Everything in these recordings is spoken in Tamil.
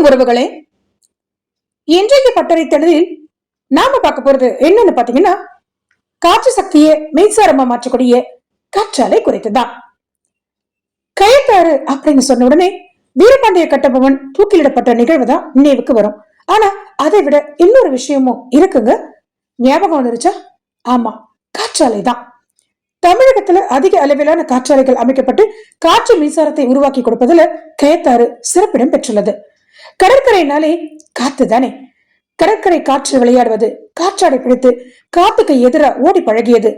வணக்கம் உறவுகளே இன்றைக்கு பட்டறை நாம பார்க்க போறது என்னன்னு பாத்தீங்கன்னா காற்று சக்தியை மின்சாரமா மாற்றக்கூடிய காற்றாலை குறித்துதான் கயத்தாறு அப்படின்னு சொன்ன உடனே வீரபாண்டிய கட்டபொம்மன் தூக்கிலிடப்பட்ட நிகழ்வு தான் நினைவுக்கு வரும். ஆனா அதை விட இன்னொரு விஷயமும் இருக்குங்க. ஞாபகம் வந்துருச்சா? ஆமா காற்றாலை தான். தமிழகத்துல அதிக அளவிலான காற்றாலைகள் அமைக்கப்பட்டு காற்று மின்சாரத்தை உருவாக்கி கொடுப்பதுல கயத்தாறு சிறப்பிடம் பெற்றுள்ளது. கடற்கரைனாலே காத்து தானே? கடற்கரை காற்று விளையாடுவது காற்றாடை பிடித்து காத்துக்கு எதிரா ஓடி பழகியது.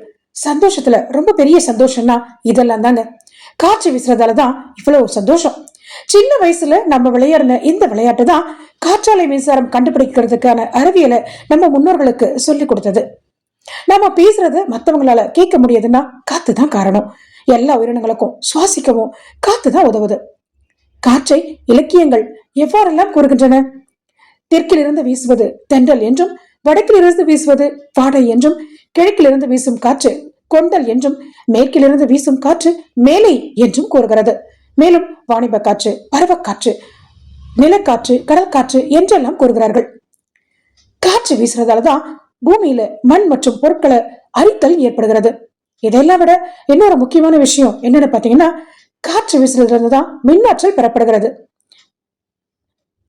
சந்தோஷத்துல ரொம்ப பெரிய சந்தோஷம்னா இதெல்லாம் தாங்க காற்று வீசுறதாலதான் இவ்வளவு சந்தோஷம். சின்ன வயசுல நம்ம விளையாடின இந்த விளையாட்டு தான் காற்றாலை மின்சாரம் கண்டுபிடிக்கிறதுக்கான அறிவியலை நம்ம முன்னோர்களுக்கு சொல்லி கொடுத்தது. நம்ம பேசுறத மத்தவங்களால கேட்க முடியாதுன்னா காத்து தான் காரணம். எல்லா உயிரினங்களுக்கும் சுவாசிக்கவும் காத்து தான் உதவுது. காற்றை இலக்கியங்கள் எவ்வாறெல்லாம் கூறுகின்றன? தெற்கிலிருந்து வீசுவது தென்றல் என்றும் வடக்கிலிருந்து வீசுவது வாடை என்றும் கிழக்கிலிருந்து வீசும் காற்று கொண்டல் என்றும் மேற்கிலிருந்து வீசும் காற்று மேலை என்றும் கூறுகிறது. மேலும் வாணிப காற்று பருவக்காற்று நிலக்காற்று கடல் காற்று என்றெல்லாம் கூறுகிறார்கள். காற்று வீசுறதாலதான் பூமியில மண் மற்றும் பொருட்களை அரித்தல் ஏற்படுகிறது. இதெல்லாம் விட இன்னொரு முக்கியமான விஷயம் என்னன்னு பாத்தீங்கன்னா காற்று வீசுறதுல இருந்து தான் மின்னாற்றல் பெறப்படுகிறது.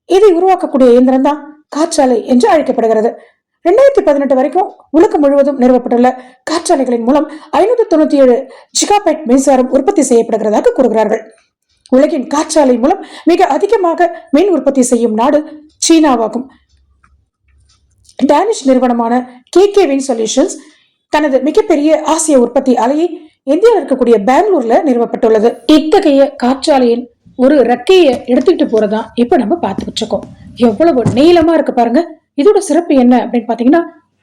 இதை உருவாக்கக்கூடிய இயந்திரம் தான் காற்றாலை என்று அழைக்கப்படுகிறது. ரெண்டாயிரத்தி பதினெட்டு வரைக்கும் உலகம் முழுவதும் நிறுவப்பட்டுள்ள காற்றாலைகளின் மூலம் ஐநூத்தி தொண்ணூத்தி ஏழு ஜிகாபைட் மின்சாரம் உற்பத்தி செய்யப்படுகிறதாக கூறுகிறார்கள். உலகின் காற்றாலை மூலம் மிக அதிகமாக மின் உற்பத்தி செய்யும் நாடு சீனாவாகும். டேனிஷ் நிறுவனமான கே கே வின் சொல்யூஷன்ஸ் தனது மிகப்பெரிய ஆசிய உற்பத்தி அலையை இந்தியாவில் இருக்கக்கூடிய பெங்களூர்ல நிறுவப்பட்டுள்ளது. இத்தகைய காற்றாலையின் ஒரு ரெக்கையை எடுத்துக்கிட்டு போறதான் இப்ப நம்ம பார்த்துக்கிட்டு இருக்கோம். எவ்வளவு நீளமா இருக்கு பாருங்க. இதோட சிறப்பு என்ன அப்படின்னு பாத்தீங்கன்னா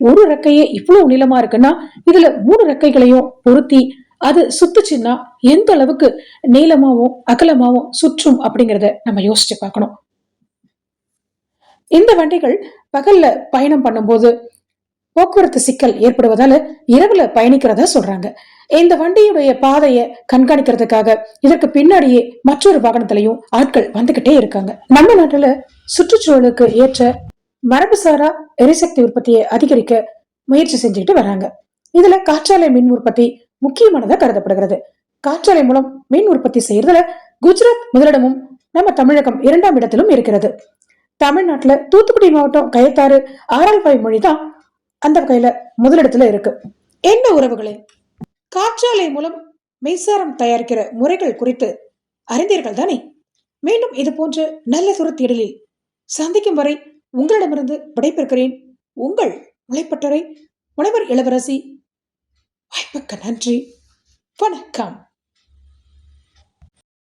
ஒரு ரெக்கையே இவ்வளவு நீளமா இருக்குன்னா இதுல மூணு ரெக்கைகளையும் பொருத்தி அது சுத்துச்சுன்னா எந்த அளவுக்கு நீளமாவும் அகலமாவும் சுற்றும் அப்படிங்கறத நம்ம யோசிச்சு பார்க்கணும். இந்த வண்டிகள் பகல்ல பயணம் பண்ணும்போது போக்குவரத்து சிக்கல் ஏற்படுவதால இரவுல பயணிக்கிறதா சொல்றாங்க. இந்த வண்டியுடைய பாதையை கண்காணிக்கிறதுக்காக இதற்கு பின்னாடியே மற்றொரு வாகனத்திலையும் ஆட்கள் வந்துகிட்டே இருக்காங்க. நம்ம நாட்டுல சுற்றுச்சூழலுக்கு ஏற்ற மரபுசாரா எரிசக்தி உற்பத்தியை அதிகரிக்க முயற்சி செஞ்சுக்கிட்டு வராங்க. இதுல காற்றாலை மின் உற்பத்தி முக்கியமானதா கருதப்படுகிறது. காற்றாலை மூலம் மின் உற்பத்தி செய்யறதுல குஜராத் முதலிடமும் நம்ம தமிழகம் இரண்டாம் இடத்திலும் இருக்கிறது. தமிழ்நாட்டுல தூத்துக்குடி மாவட்டம் கயத்தாறு ஆறால்பாய் மொழி தான் அந்த வகையில முதலிடத்துல இருக்கு. என்ன உறவுகளே? காற்றாலை மூலம் மின்சாரம் தயாரிக்கிற முறைகள் குறித்து அறிந்தீர்கள் தானே? மீண்டும் இது போன்ற நல்ல தேடலில் சந்திக்கும் வரை உங்களிடமிருந்து விடைபெறுகிறேன். உங்கள் முளைப்பட்டரை முனைவர் இளவரசி. வாய்ப்புக்கு நன்றி. வணக்கம்.